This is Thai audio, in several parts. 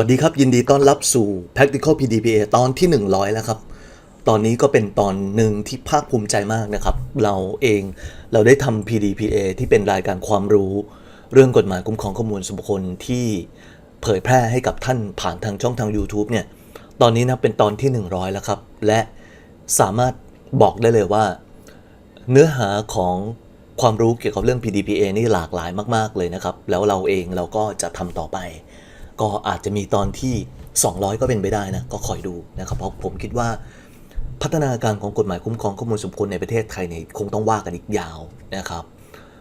วัสดีครับ ยินดีต้อนรับสู่ Practical PDPA ตอนที่ 100 แล้วครับ ตอนนี้ก็เป็นตอนหนึ่งที่ภาคภูมิใจมากนะครับ เราเองเราได้ทำ PDPA ที่เป็นรายการความรู้ เรื่องกฎหมายคุ้มครองข้อมูลส่วนบุคคลที่เผยแพร่ให้กับท่านผ่านทางช่องทาง YouTube เนี่ย ตอนนี้นะเป็นตอนที่ 100 แล้วครับ และสามารถบอกได้เลยว่า เนื้อหาของความรู้เกี่ยวกับเรื่อง PDPA นี่หลากหลายมาก ๆ เลยนะครับ แล้วเราเองเราก็จะทำต่อไป ก็อาจจะมีตอนที่ 200 ก็เป็นไปได้นะ ก็คอยดูนะครับเพราะผมคิดว่าพัฒนาการของกฎหมายคุ้มครองข้อมูลส่วนบุคคลในประเทศไทยเนี่ยคงต้องว่ากันอีกยาวนะครับ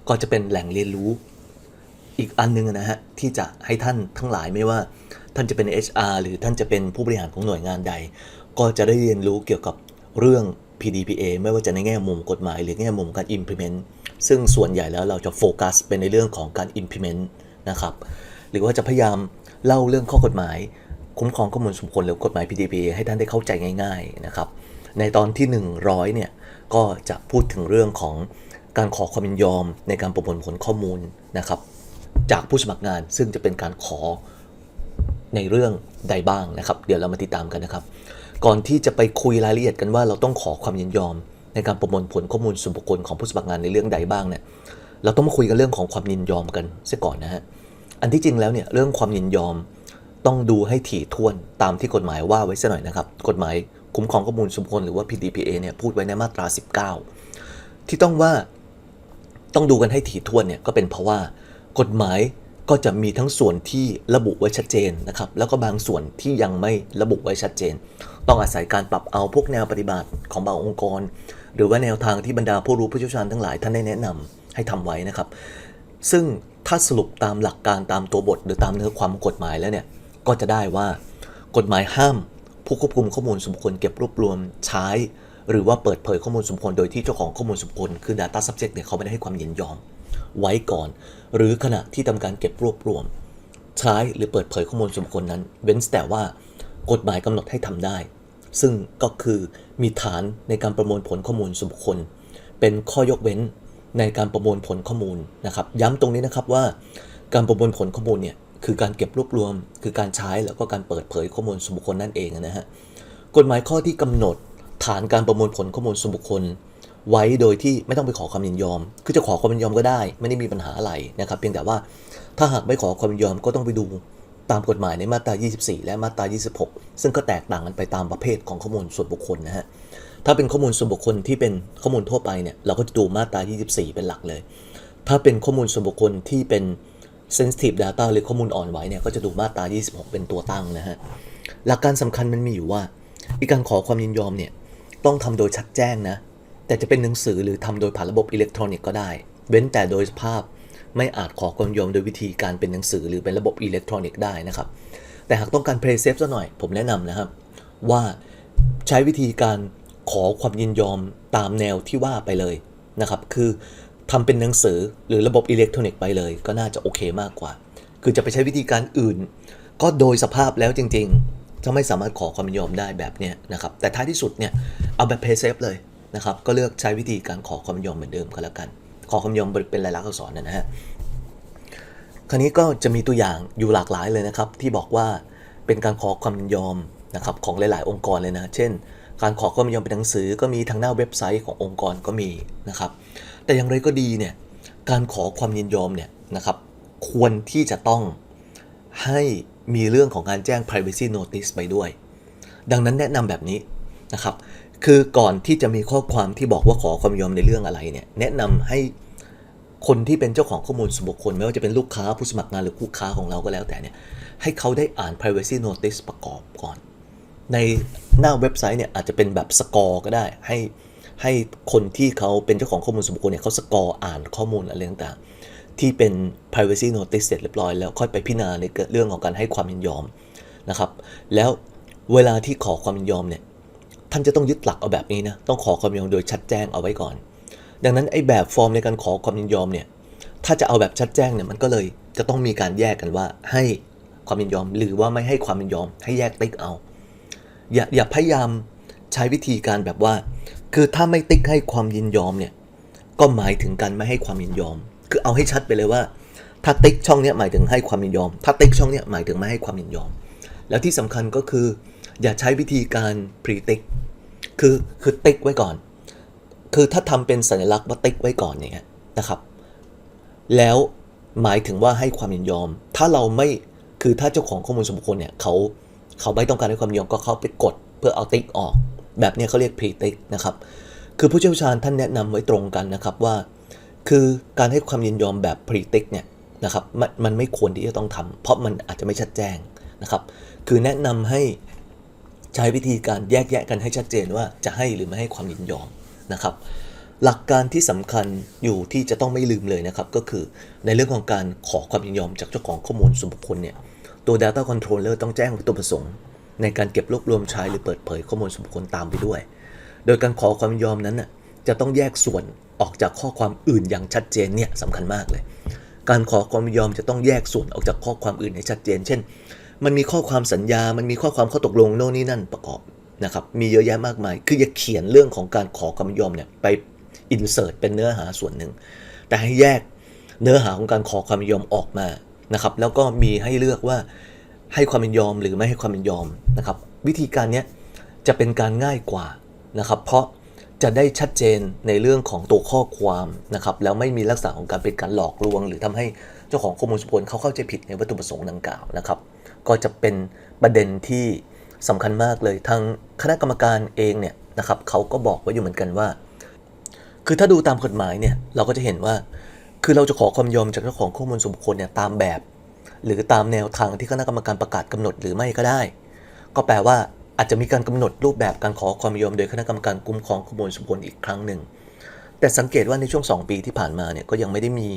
ก็จะเป็นแหล่งเรียนรู้อีกอันหนึงนะฮะ ที่จะให้ท่านทั้งหลายไม่ว่า ท่านจะเป็น HR หรือท่านจะเป็นผู้บริหารของหน่วยงานใด ก็จะได้เรียนรู้เกี่ยวกับเรื่อง PDPA ไม่ว่าจะในแง่มุมกฎหมาย หรือแง่มุมการ implement ซึ่งส่วนใหญ่แล้วเราจะโฟกัสเป็นในเรื่องของการ implement นะครับ หรือว่าจะพยายาม เล่าเรื่องข้อกฎหมาย คุ้มครองข้อมูลส่วนบุคคลหรือกฎหมาย PDPA ให้ท่านได้เข้าใจง่าย ๆนะครับ ในตอนที่ 100 เนี่ยก็จะพูดถึงเรื่องของการขอความยินยอมในการประมวลผลข้อมูลนะครับ จากผู้สมัครงานซึ่งจะเป็นการขอในเรื่องใดบ้างนะครับ เดี๋ยวเรามาติดตามกันนะครับ ก่อนที่จะไปคุยรายละเอียดกันว่าเราต้องขอความยินยอม ในการประมวลผลข้อมูลส่วนบุคคลของผู้สมัครงานในเรื่องใดบ้างเนี่ยเราต้องมาคุยกันเรื่องของความยินยอมกันเสียก่อนนะฮะ อันที่จริงแล้วเนี่ยเรื่องความยินยอมต้องดูให้ถี่ถ้วนตามที่กฎหมายว่าไว้ซะหน่อยนะครับ กฎหมายคุ้มครองข้อมูลส่วนบุคคลหรือว่า PDPA เนี่ยพูดไว้ในมาตรา 19 ที่ต้องว่าต้องดูกันให้ถี่ถ้วนเนี่ยก็เป็นเพราะว่ากฎหมายก็จะมีทั้งส่วนที่ระบุไว้ชัดเจนนะครับ แล้วก็บางส่วนที่ยังไม่ระบุไว้ชัดเจน ต้องอาศัยการปรับเอาพวกแนวปฏิบัติของบางองค์กร หรือว่าแนวทางที่บรรดาผู้รู้ผู้เชี่ยวชาญทั้งหลายท่านได้แนะนำให้ทำไว้นะครับ ซึ่ง ถ้าสรุปตามหลักการตามตัวบท หรือตามเนื้อความกฎหมายแล้วเนี่ย ก็จะได้ว่ากฎหมายห้าม ผู้ควบคุมข้อมูลส่วนบุคคลเก็บรวบรวมใช้ หรือว่าเปิดเผยข้อมูลส่วนบุคคลโดยที่เจ้าของข้อมูลส่วนบุคคลคือ Data Subject เนี่ยเขาไม่ได้ให้ความยินยอม ไว้ก่อน หรือขณะที่ทำการเก็บรวบรวม ใช้หรือเปิดเผยข้อมูลส่วนบุคคลนั้น เว้นแต่ว่ากฎหมายกำหนดให้ทำได้ ซึ่งก็คือมีฐานในการประมวลผลข้อมูลส่วนบุคคลเป็นข้อยกเว้น ในการประมวลผลข้อมูลนะครับ ย้ำตรงนี้นะครับว่าการประมวลผลข้อมูลเนี่ยคือการเก็บรวบรวม คือการใช้แล้วก็การเปิดเผยข้อมูลส่วนบุคคลนั่นเองนะฮะกฎหมายข้อที่กำหนดฐานการประมวลผลข้อมูลส่วนบุคคล ไว้โดยที่ไม่ต้องไปขอความยินยอม คือจะขอความยินยอมก็ได้ ไม่ได้มีปัญหาอะไรนะครับ เพียงแต่ว่าถ้าหากไม่ขอความยินยอมก็ต้องไปดูตามกฎหมายในมาตรา 24 และมาตรา 26 ซึ่งก็แตกต่างกันไปตามประเภทของข้อมูลส่วนบุคคลนะฮะ ถ้าเป็นข้อมูลส่วนบุคคลที่เป็นข้อมูลทั่วไปเนี่ยเราก็จะดูมาตรา 24 เป็นหลักเลย ถ้าเป็นข้อมูลส่วนบุคคลที่เป็น sensitive data หรือข้อมูลอ่อนไหวเนี่ยก็จะดูมาตรา 26 เป็นตัวตั้งนะฮะหลักการสำคัญมันมีอยู่ว่าอีการขอความยินยอมเนี่ยต้องทำโดยชัดแจ้งนะแต่จะเป็นหนังสือหรือทำโดยผ่านระบบอิเล็กทรอนิกส์ก็ได้ เว้นแต่โดยสภาพไม่อาจขอความยินยอมโดยวิธีการเป็นหนังสือหรือเป็นระบบอิเล็กทรอนิกส์ได้นะครับแต่หากต้องการ play safe ซะหน่อยผมแนะนำนะครับว่าใช้วิธีการ ขอความยินยอมตามแนวที่ว่าไปเลยนะครับ คือทำเป็นหนังสือหรือระบบอิเล็กทรอนิกส์ไปเลย ก็น่าจะโอเคมากกว่า คือจะไปใช้วิธีการอื่น ก็โดยสภาพแล้วจริงๆ จะไม่สามารถขอความยินยอมได้แบบเนี้ยนะครับ แต่ท้ายที่สุดเนี่ยเอาแบบ play safe เลยนะครับ ก็เลือกใช้วิธีการขอความยินยอมเหมือนเดิมก็แล้วกัน ขอความยินยอมเป็นลายลักษณ์อักษรนะฮะ คราวนี้ก็จะมีตัวอย่างอยู่หลากหลายเลยนะครับ ที่บอกว่าเป็นการขอความยินยอมนะครับของหลาย ๆ องค์กรเลยนะ เช่น การขอความยินยอมเป็นหนังสือก็มีทางหน้าเว็บไซต์ขององค์กรก็มีนะครับ แต่อย่างไรก็ดีเนี่ยการขอความยินยอมเนี่ยนะครับควรที่จะต้องให้มีเรื่องของการแจ้ง privacy notice ไปด้วย ดังนั้นแนะนำแบบนี้นะครับ คือก่อนที่จะมีข้อความที่บอกว่าขอความยินยอมในเรื่องอะไรเนี่ยแนะนำให้คนที่เป็นเจ้าของข้อมูลส่วนบุคคล ไม่ว่าจะเป็นลูกค้าผู้สมัครงานหรือคู่ค้าของเราก็แล้วแต่เนี่ยให้เขาได้อ่าน privacy notice ประกอบก่อน ในหน้าเว็บไซต์เนี่ยอาจจะเป็นแบบสกอร์ก็ได้ให้ให้คนที่เขาเป็นเจ้าของข้อมูลส่วนบุคคลเนี่ยเขาสกอร์อ่านข้อมูลอะไรต่างๆ ที่เป็น privacy notice เสร็จเรียบร้อยแล้วค่อยไปพิจารณาในเรื่องของการให้ความยินยอมนะครับ แล้วเวลาที่ขอความยินยอมเนี่ยท่านจะต้องยึดหลักเอาแบบนี้นะต้องขอความยินยอมโดยชัดแจ้งเอาไว้ก่อน ดังนั้นไอ้แบบฟอร์มในการขอความยินยอมเนี่ยถ้าจะเอาแบบชัดแจ้งเนี่ยมันก็เลยจะต้องมีการแยกกันว่าให้ความยินยอมหรือว่าไม่ให้ความยินยอมให้แยกติ๊กเอา อย่าอย่าพยายามใช้วิธีการแบบว่า คือถ้าไม่ติ๊กให้ความยินยอมเนี่ยก็หมายถึงการไม่ให้ความยินยอม คือเอาให้ชัดไปเลยว่า ถ้าติ๊กช่องเนี้ยหมายถึงให้ความยินยอม ถ้าติ๊กช่องเนี้ยหมายถึงไม่ให้ความยินยอม แล้วที่สำคัญก็คือ อย่าใช้วิธีการ pre tick คือคือติ๊กไว้ก่อน คือถ้าทำเป็นสัญลักษณ์ว่าติ๊กไว้ก่อนอย่างเงี้ยนะครับ แล้วหมายถึงว่าให้ความยินยอม ถ้าเราไม่คือถ้าเจ้าของข้อมูลส่วนบุคคลเนี่ยเขา เขาไม่ต้องการให้ความยินยอมก็เข้าไปกดเพื่อเอาติ๊กออก แบบนี้เขาเรียก pre tick นะครับ คือผู้เชี่ยวชาญท่านแนะนำไว้ตรงกันนะครับว่า คือการให้ความยินยอมแบบ pre tick เนี่ยนะครับมันมันไม่ควรที่จะต้องทำเพราะมันอาจจะไม่ชัดแจ้งนะครับ คือแนะนำให้ใช้วิธีการแยกแยะกันให้ชัดเจนว่าจะให้หรือไม่ให้ความยินยอมนะครับ หลักการที่สำคัญอยู่ที่จะต้องไม่ลืมเลยนะครับ ก็คือในเรื่องของการขอความยินยอมจากเจ้าของข้อมูลส่วนบุคคลเนี่ย ตัว Data Controller ต้องแจ้งวัตถุประสงค์ ในการเก็บรวบรวมใช้หรือเปิดเผยข้อมูลส่วนบุคคลตามไปด้วย โดยการขอความยินยอมนั้นน่ะจะต้องแยกส่วนออกจากข้อความอื่นอย่างชัดเจนเนี่ยสำคัญมากเลย การขอความยินยอมจะต้องแยกส่วนออกจากข้อความอื่นให้ชัดเจน เช่น มันมีข้อความสัญญา มันมีข้อความข้อตกลงโน่นนี่นั่นประกอบนะครับ มีเยอะแยะมากมาย คืออย่าเขียนเรื่องของการขอความยินยอมเนี่ยไปอินเสิร์ตเป็นเนื้อหาส่วนหนึ่ง แต่ให้แยกเนื้อหาของการขอความยินยอมออกมา นะครับ แล้วก็มีให้เลือกว่าให้ความยินยอมหรือไม่ให้ความยินยอมนะครับ วิธีการนี้จะเป็นการง่ายกว่านะครับ เพราะจะได้ชัดเจนในเรื่องของตัวข้อความนะครับ แล้วไม่มีลักษณะของการเป็นการหลอกลวง หรือทำให้เจ้าของข้อมูลส่วนบุคคลเขาเข้าใจผิดในวัตถุประสงค์ดังกล่าวนะครับ ก็จะเป็นประเด็นที่สำคัญมากเลยทางคณะกรรมการเองเนี่ยนะครับเขาก็บอกไว้อยู่เหมือนกันว่า คือถ้าดูตามกฎหมายเนี่ยเราก็จะเห็นว่า คือเราจะขอความยอมจากเจ้าของข้อมูลส่วนบุคคลเนี่ยตามแบบ หรือตามแนวทางที่คณะกรรมการประกาศกำหนดหรือไม่ก็ได้ ก็แปลว่าอาจจะมีการกำหนดรูปแบบการขอความยอมโดยคณะกรรมการคุ้มครองข้อมูลส่วนบุคคลอีกครั้งหนึ่ง แต่สังเกตว่าในช่วง 2 ปีที่ผ่านมาเนี่ยก็ยังไม่ได้มี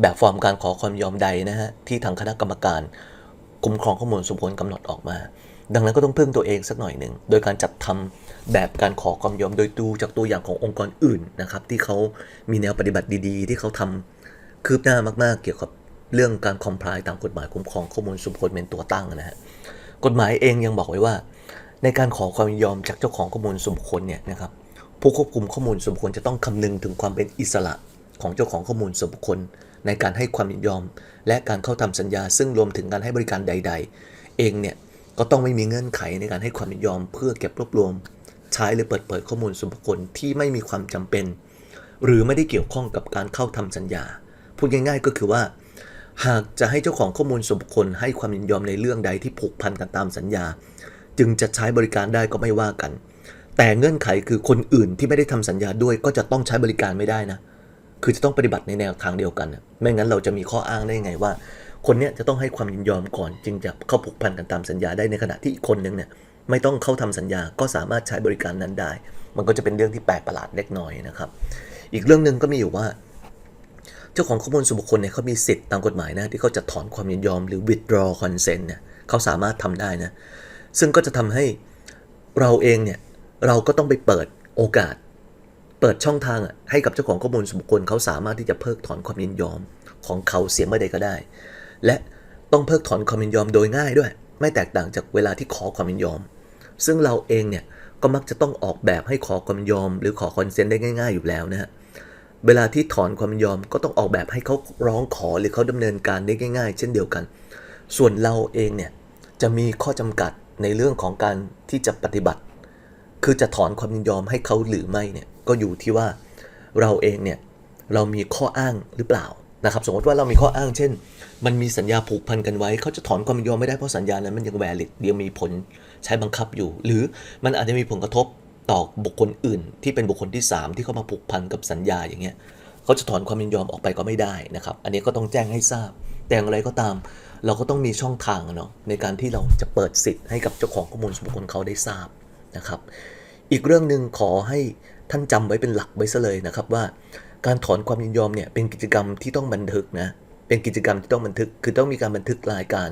แบบฟอร์มการขอความยอมใดนะฮะที่ทางคณะกรรมการคุ้มครองข้อมูลส่วนบุคคลกำหนดออกมา ดังนั้นก็ต้องพึ่งตัวเองสักหน่อยหนึ่งโดยการจัดทำแบบการขอความยอมโดยดูจากตัวอย่างขององค์กรอื่นนะครับที่เขามีแนวปฏิบัติดี ๆ ที่เขาทำ คืบหน้ามากๆ เกี่ยวกับเรื่องการคอมพลายตามกฎหมายคุ้มครองข้อมูลส่วนบุคคลเป็นตัวตั้งนะฮะกฎหมายเองยังบอกไว้ว่า ในการขอความยินยอมจากเจ้าของข้อมูลส่วนบุคคลเนี่ยนะครับผู้ควบคุมข้อมูลส่วนบุคคลจะต้องคำนึงถึงความเป็นอิสระของเจ้าของข้อมูลส่วนบุคคล ในการให้ความยินยอม และการเข้าทำสัญญา ซึ่งรวมถึงการให้บริการใด ๆ เองเนี่ยก็ต้องไม่มีเงื่อนไขในการให้ความยินยอม เพื่อเก็บรวบรวม ใช้หรือเปิดเผยข้อมูลส่วนบุคคลที่ไม่มีความจำเป็น หรือไม่ได้เกี่ยวข้องกับการเข้าทำสัญญา พูดง่ายๆก็คือว่า หากจะให้เจ้าของข้อมูลส่วนบุคคลให้ความยินยอมในเรื่องใดที่ผูกพันกันตามสัญญา จึงจะใช้บริการได้ก็ไม่ว่ากัน แต่เงื่อนไขคือคนอื่นที่ไม่ได้ทำสัญญาด้วยก็จะต้องใช้บริการไม่ได้นะคือจะต้องปฏิบัติในแนวทางเดียวกัน ไม่งั้นเราจะมีข้ออ้างได้ยังไงว่า คนเนี้ยจะต้องให้ความยินยอมก่อน จึงจะเข้าผูกพันกันตามสัญญาได้ในขณะที่อีกคนนึงเนี่ยไม่ต้องเข้าทำสัญญาก็สามารถใช้บริการนั้นได้ มันก็จะเป็นเรื่องที่แปลกประหลาดเล็กน้อยนะครับ อีกเรื่องหนึ่งก็มีอยู่ว่า เจ้าของข้อมูลส่วนบุคคลเนี่ยเขามีสิทธิ์ตามกฎหมายนะที่เขาจะถอนความยินยอมหรือ withdraw consent เนี่ยเขาสามารถทำได้นะ ซึ่งก็จะทำให้เราเองเนี่ยเราก็ต้องไปเปิดโอกาส เปิดช่องทางอะให้กับเจ้าของข้อมูลส่วนบุคคลเขาสามารถที่จะเพิกถอนความยินยอมของเขาเสียเมื่อใดก็ได้ และต้องเพิกถอนความยินยอมโดยง่ายด้วย ไม่แตกต่างจากเวลาที่ขอความยินยอม ซึ่งเราเองเนี่ยก็มักจะต้องออกแบบให้ขอความยินยอม หรือขอคอนเซนต์ได้ง่าย ๆ อยู่แล้วนะฮะ เวลาที่ถอนความยินยอมก็ต้องออกแบบให้เขาร้องขอหรือเขาดำเนินการได้ง่าย ๆ เช่นเดียวกัน ส่วนเราเองเนี่ยจะมีข้อจำกัดในเรื่องของการที่จะปฏิบัติ คือจะถอนความยินยอมให้เขาหรือไม่เนี่ยก็อยู่ที่ว่าเราเองเนี่ยเรามีข้ออ้างหรือเปล่านะครับ สมมติว่าเรามีข้ออ้างเช่น มันมีสัญญาผูกพันกันไว้ เขาจะถอนความยินยอมไม่ได้เพราะสัญญานั้นมันยังแวลิดเดียวมีผลใช้บังคับอยู่ หรือมันอาจจะมีผลกระทบ ต่อบุคคลอื่น ที่เป็นบุคคลที่ 3 ที่เข้ามาผูกพันกับสัญญาอย่างเงี้ยเขาจะถอนความยินยอมออกไปก็ไม่ได้นะครับ อันนี้ก็ต้องแจ้งให้ทราบ แต่อย่างไรก็ตาม เราก็ต้องมีช่องทางเนาะในการที่เราจะเปิดสิทธิ์ให้กับเจ้าของข้อมูลส่วนบุคคลเขาได้ทราบนะครับ อีกเรื่องหนึ่งขอให้ท่านจำไว้เป็นหลักไว้ซะเลยนะครับว่า การถอนความยินยอมเนี่ยเป็นกิจกรรมที่ต้องบันทึกนะเป็นกิจกรรมที่ต้องบันทึกคือต้องมีการบันทึกรายการ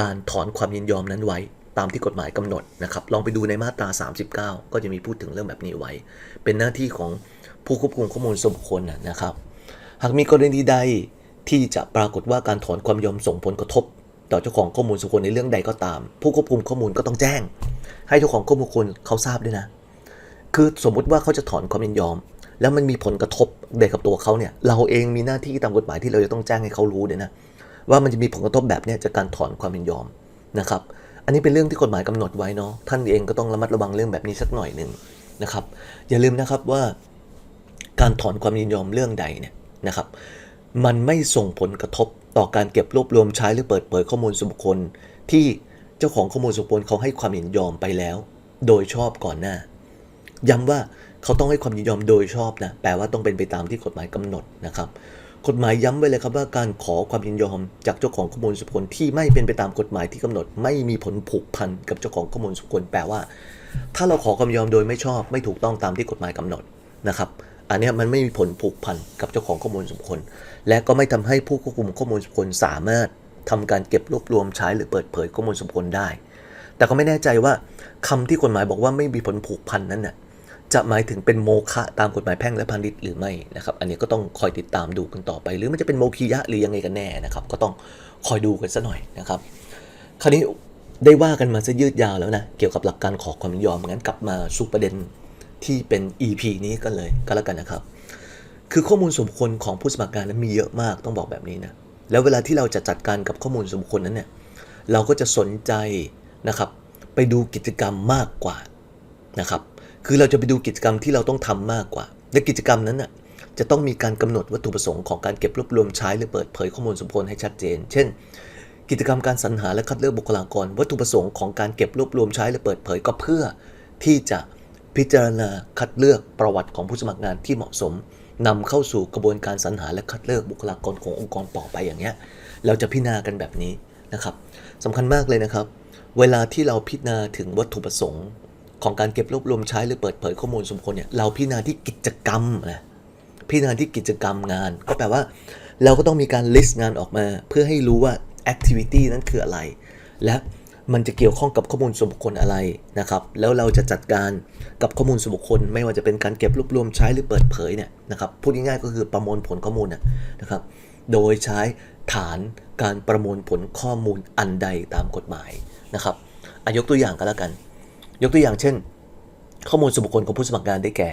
การถอนความยินยอมนั้นไว้ ตามที่กฎหมายกำหนดนะครับ ลองไปดูในมาตรา 39 ก็จะมีพูดถึงเรื่องแบบนี้ไว้ เป็นหน้าที่ของผู้ควบคุมข้อมูลส่วนบุคคลนะครับ หากมีกรณีใดที่จะปรากฏว่าการถอนความยอมส่งผลกระทบ ต่อเจ้าของข้อมูลส่วนบุคคลในเรื่องใดก็ตาม ผู้ควบคุมข้อมูลก็ต้องแจ้ง ให้เจ้าของข้อมูลคนเขาทราบด้วยนะ คือสมมุติว่าเขาจะถอนความยินยอม แล้วมันมีผลกระทบเดกับตัวเขาเนี่ย เราเองมีหน้าที่ตามกฎหมายที่เราจะต้องแจ้งให้เขารู้เนี่ยนะว่ามันจะมีผลกระทบแบบนี้จากการถอนความยินยอมนะครับ อันนี้เป็นเรื่องที่กฎหมายกำหนดไว้เนาะท่านเองก็ต้องระมัดระวังเรื่องแบบนี้สักหน่อยหนึ่งนะครับ อย่าลืมนะครับว่า การถอนความยินยอมเรื่องใดเนี่ยนะครับ มันไม่ส่งผลกระทบต่อการเก็บรวบรวมใช้หรือเปิดเผยข้อมูลส่วนบุคคล ที่เจ้าของข้อมูลส่วนบุคคลเขาให้ความยินยอมไปแล้ว โดยชอบก่อนหน้า ย้ำว่าเขาต้องให้ความยินยอมโดยชอบนะแปลว่าต้องเป็นไปตามที่กฎหมายกำหนดนะครับ กฎหมายย้ำไว้เลยครับว่าการขอความยินยอมจากเจ้าของข้อมูลส่วนบุคคลที่ไม่เป็นไปตามกฎหมายที่กำหนด ไม่มีผลผูกพันกับเจ้าของข้อมูลส่วนบุคคลแปลว่า ถ้าเราขอความยินยอมโดยไม่ชอบไม่ถูกต้องตามที่กฎหมายกำหนดนะครับอันนี้มันไม่มีผลผูกพันกับเจ้าของข้อมูลส่วนบุคคล และก็ไม่ทำให้ผู้ควบคุมข้อมูลส่วนบุคคลสามารถทำการเก็บรวบรวมใช้หรือเปิดเผยข้อมูลส่วนบุคคลได้ แต่ก็ไม่แน่ใจว่าคำที่กฎหมายบอกว่าไม่มีผลผูกพันนั้นน่ะ จะหมายถึงเป็นโมฆะตามกฎหมายแพ่งและพาณิชย์หรือไม่นะครับอันนี้ก็ต้องคอยติดตามดูกันต่อไป หรือมันจะเป็นโมคียะหรือยังไงกันแน่นะครับก็ต้องคอยดูกันซะหน่อยนะครับ คราวนี้ได้ว่ากันมาซะยืดยาวแล้วนะเกี่ยวกับหลักการขอความยอมงั้นกลับมาสู่ประเด็นที่เป็น EP นี้กันเลยก็แล้วกันนะครับ คือข้อมูลส่วนบุคคลของผู้สมัครงานนั้นมีเยอะมากต้องบอกแบบนี้นะแล้วเวลาที่เราจะจัดการกับข้อมูลส่วนบุคคลนั้นเนี่ยเราก็จะสนใจนะครับไปดูกิจกรรมมากกว่านะครับ คือเราจะไปดูกิจกรรมที่เราต้องทำมากกว่าและกิจกรรมนั้นน่ะจะต้องมีการกำหนดวัตถุประสงค์ของการเก็บรวบรวมใช้หรือเปิดเผยข้อมูลส่วนบุคคลให้ชัดเจน เช่น กิจกรรมการสรรหาและคัดเลือกบุคลากร วัตถุประสงค์ของการเก็บรวบรวมใช้และเปิดเผยก็เพื่อ ที่จะพิจารณาคัดเลือกประวัติของผู้สมัครงานที่เหมาะสมนำเข้าสู่กระบวนการสรรหาและคัดเลือกบุคลากรขององค์กรต่อไปอย่างเงี้ยเราจะพิจารณากันแบบนี้นะครับสำคัญมากเลยนะครับ เวลาที่เราพิจารณาถึงวัตถุประสงค์ ของการเก็บรวบรวมใช้หรือเปิดเผยข้อมูลส่วนบุคคลเนี่ยเราพิจารณาที่กิจกรรมนะพิจารณาที่กิจกรรมงาน ก็แปลว่า เราก็ต้องมีการ list งานออกมา เพื่อให้รู้ว่า activity นั้นคืออะไร และมันจะเกี่ยวข้องกับข้อมูลส่วนบุคคลอะไรนะครับ แล้วเราจะจัดการกับข้อมูลส่วนบุคคล ไม่ว่าจะเป็นการเก็บรวบรวมใช้หรือเปิดเผยเนี่ยนะครับพูดง่ายๆก็คือประมวลผลข้อมูลนะนะครับ โดยใช้ฐานการประมวลผลข้อมูลอันใดตามกฎหมายนะครับอายกตัวอย่างก็แล้วกัน ยกตัวอย่างเช่น ข้อมูลส่วนบุคคลของผู้สมัครงานได้แก่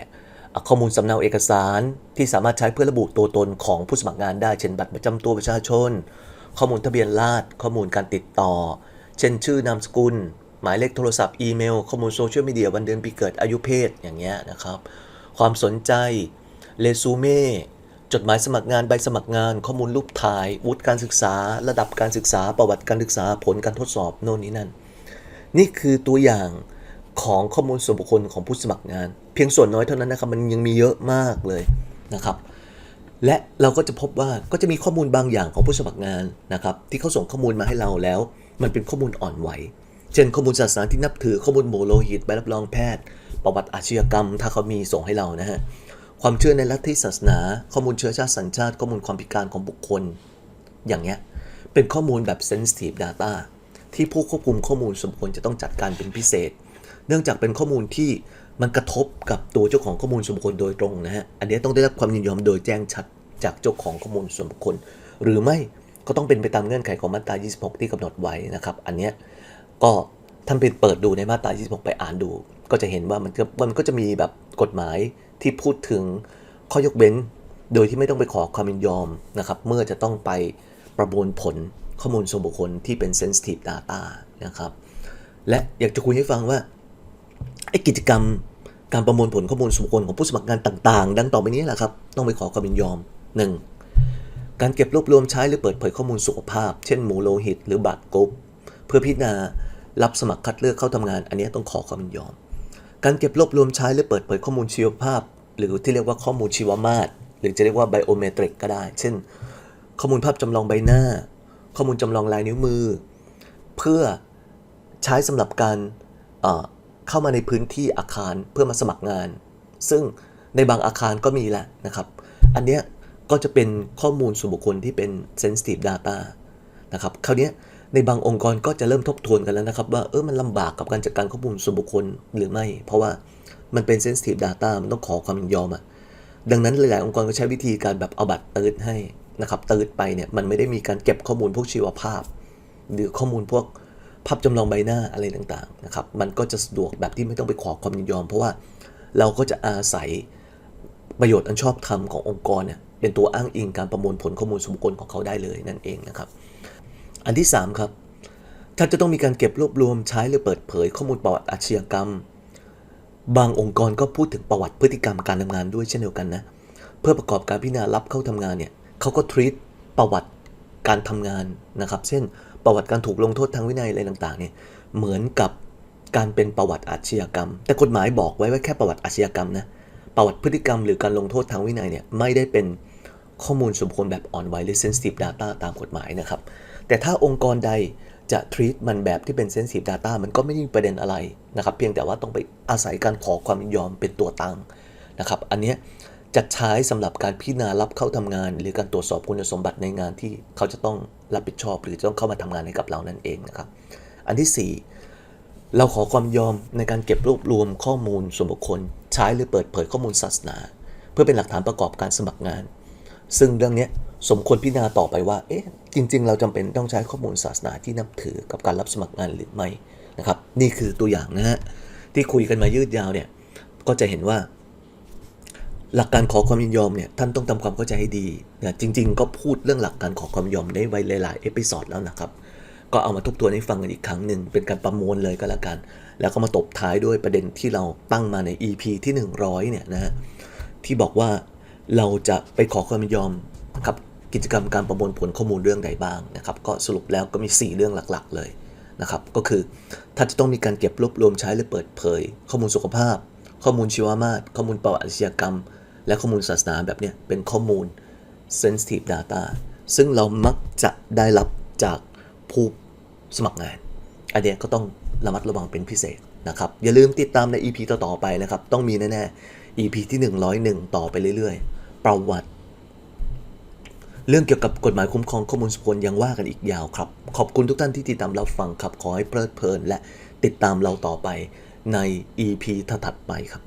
ข้อมูลสำเนาเอกสารที่สามารถใช้เพื่อระบุตัวตนของผู้สมัครงานได้ เช่นบัตรประจำตัวประชาชน ข้อมูลทะเบียนราษฎรข้อมูลการติดต่อ เช่น ชื่อนามสกุล หมายเลขโทรศัพท์อีเมล ข้อมูลโซเชียลมีเดียวันเดือนปีเกิดอายุเพศอย่างเงี้ยนะครับ ความสนใจเรซูเม่จดหมายสมัครงานใบสมัครงาน ข้อมูลรูปถ่ายวุฒิการศึกษา ระดับการศึกษา ประวัติการศึกษาผลการทดสอบโน่นนี่นั่น นี่คือตัวอย่าง ของข้อมูลส่วนบุคคลของผู้สมัครงาน เพียงส่วนน้อยเท่านั้นนะครับ มันยังมีเยอะมากเลยนะครับ และเราก็จะพบว่าก็จะมีข้อมูลบางอย่างของผู้สมัครงานนะครับ ที่เขาส่งข้อมูลมาให้เราแล้ว มันเป็นข้อมูลอ่อนไหว เช่นข้อมูลศาสนาที่นับถือข้อมูลโมโลหิตใบรับรองแพทย์ ประวัติอาชญากรรม ถ้าเขามีส่งให้เรานะฮะความเชื่อในลัทธิศาสนา ข้อมูลเชื้อชาติสัญชาติ ข้อมูลความพิการของบุคคล อย่างเงี้ย เป็นข้อมูลแบบ sensitive data ที่ผู้ควบคุมข้อมูลสมควรจะต้องจัดการเป็นพิเศษ นื่องจากเป็นข้อมูลที่มันกระทบกับตัวเจ้าของข้อมูลส่วนบุคคลโดยตรงนะฮะ อันนี้ต้องได้รับความยินยอมโดยแจ้งชัดจากเจ้าของข้อมูลส่วนบุคคล หรือไม่ก็ต้องเป็นไปตามเงื่อนไขของมาตรา 26 ที่กำหนดไว้นะครับ อันเนี้ยก็ท่านไปเปิดดูในมาตรา 26 ไปอ่านดู ก็จะเห็นว่ามันก็มันก็จะมีแบบกฎหมายที่พูดถึงข้อยกเว้น โดยที่ไม่ต้องไปขอความยินยอมนะครับ เมื่อจะต้องไปประมวลผลข้อมูลส่วนบุคคลที่เป็น sensitive data นะครับ และอยากจะคุยให้ฟังว่า ไอ้กิจกรรมการประมวลผลข้อมูลส่วนบุคคลของผู้สมัครงานต่าง ๆ ดังต่อไปนี้แหละครับ ต้องไปขอความยินยอม 1. การเก็บรวบรวมใช้หรือเปิดเผยข้อมูลสุขภาพ เช่นหมูโลหิต หรือบัตรกรุ๊ปเพื่อพิจารณารับสมัครคัดเลือกเข้าทำงาน อันนี้ต้องขอความยินยอม การเก็บรวบรวมใช้หรือเปิดเผยข้อมูลชีวภาพ หรือที่เรียกว่าข้อมูลชีวมาตร หรือจะเรียกว่าไบโอเมตริกก็ได้ เช่น ข้อมูลภาพจำลองใบหน้า ข้อมูลจำลองลายนิ้วมือ เพื่อใช้สำหรับการ เข้ามาในพื้นที่อาคารเพื่อมาสมัครงาน ซึ่งในบางอาคารก็มีแล้วนะครับ อันเนี้ยก็จะเป็นข้อมูลส่วนบุคคลที่เป็น sensitive data นะครับคราวเนี้ยในบางองค์กรก็จะเริ่มทบทวนกันแล้วนะครับ ว่าเออมันลำบากกับการจัดการข้อมูลส่วนบุคคลหรือไม่ เพราะว่ามันเป็น sensitive data มันต้องขอความยินยอมอะดังนั้นหลายๆองค์กรก็ใช้วิธีการแบบเอาบัตรตืดให้นะครับตืดไปเนี่ยมันไม่ได้มีการเก็บข้อมูลพวกชีวภาพ หรือข้อมูลพวก ภาพจำลองใบหน้าอะไรต่างๆนะครับ มันก็จะสะดวกแบบที่ไม่ต้องไปขอความยินยอม เพราะว่าเราก็จะอาศัยประโยชน์อันชอบธรรมขององค์กรเนี่ยเป็นตัวอ้างอิงการประมวลผลข้อมูลส่วนบุคคลของเขาได้เลยนั่นเองนะครับ อันที่ 3 ครับถถ้าจะต้องมีการเก็บรวบรวมใช้หรือเปิดเผยข้อมูลประวัติอาชญากรรม บางองค์กรก็พูดถึงประวัติพฤติกรรมการทำงานด้วยเช่นเดียวกันนะเพื่อประกอบการพิจารณารับเข้าทำงานเนี่ยเขาก็ treat ประวัติการทำงานนะครับ เช่น ประวัติการถูกลงโทษทางวินัยอะไรต่างๆเนี่ยเหมือนกับการเป็นประวัติอาชญากรรม แต่กฎหมายบอกไว้ว่าแค่ประวัติอาชญากรรมนะประวัติพฤติกรรมหรือการลงโทษทางวินัยเนี่ยไม่ได้เป็นข้อมูลสมควรแบบอ่อนไหวหรือ sensitive data ตามกฎหมายนะครับ แต่ถ้าองค์กรใดจะ treat มันแบบที่เป็น sensitive data มันก็ไม่ได้มีประเด็นอะไรนะครับ เพียงแต่ว่าต้องไปอาศัยการขอความยินยอมเป็นตัวตั้งนะครับ อันนี้จะใช้สำหรับการพิจารณารับเข้าทำงาน หรือการตรวจสอบคุณสมบัติในงานที่เขาจะต้อง รับผิดชอบ หรือจะต้องเข้ามาทำงานให้กับเรานั่นเองนะครับ อันที่ 4 เราขอความยอมในการเก็บรวบรวมข้อมูลส่วนบุคคล ใช้หรือเปิดเผยข้อมูลศาสนา เพื่อเป็นหลักฐานประกอบการสมัครงาน ซึ่งเรื่องนี้สมควรพิจารณาต่อไปว่า เอ๊ะ จริง ๆ เราจำเป็นต้องใช้ข้อมูลศาสนาที่นับถือกับการรับสมัครงานหรือไม่นะครับ นี่คือตัวอย่างนะฮะที่คุยกันมายืดยาวเนี่ยก็จะเห็นว่า หลักการขอความยินยอมเนี่ยท่านต้องทำความเข้าใจให้ดีนะจริง ๆ ก็พูดเรื่องหลักการขอความยินยอมได้ไว้หลายๆเอพิซอดแล้วนะครับ ก็เอามาทบทวนให้ฟังกันอีกครั้งหนึ่งเป็นการประมวลเลยก็แล้วกัน แล้วก็มาตบท้ายด้วยประเด็นที่เราตั้งมาใน EP ที่ 100เนี่ยนะฮะที่บอกว่าเราจะไปขอความยินยอมนะครับกิจกรรมการประมวลผลข้อมูลเรื่องใดบ้างนะครับ ก็สรุปแล้วก็มี 4 เรื่องหลักๆเลยนะครับก็คือถ้าจะต้องมีการเก็บรวบรวมใช้หรือเปิดเผย ข้อมูลสุขภาพ ข้อมูลชีวมาตรข้อมูลประวัติอาชญากรรม และข้อมูลศาสนาแบบเนี้ยเป็นข้อมูล sensitive data ซึ่งเรามักจะได้รับจากผู้สมัครงาน อันเนี้ยก็ต้องระมัดระวังเป็นพิเศษนะครับ อย่าลืมติดตามใน EP ต่อๆไปนะครับ ต้องมีแน่ๆ EP ที่ 101 ต่อไปเรื่อยๆ ประวัติ เรื่องเกี่ยวกับกฎหมายคุ้มครองข้อมูลส่วนบุคคลยังว่ากันอีกยาวครับ ขอบคุณทุกท่านที่ติดตามเรับฟังครับ ขอให้เพลิดเพลิน และติดตามเราต่อไปใน EP ถัดไปครับ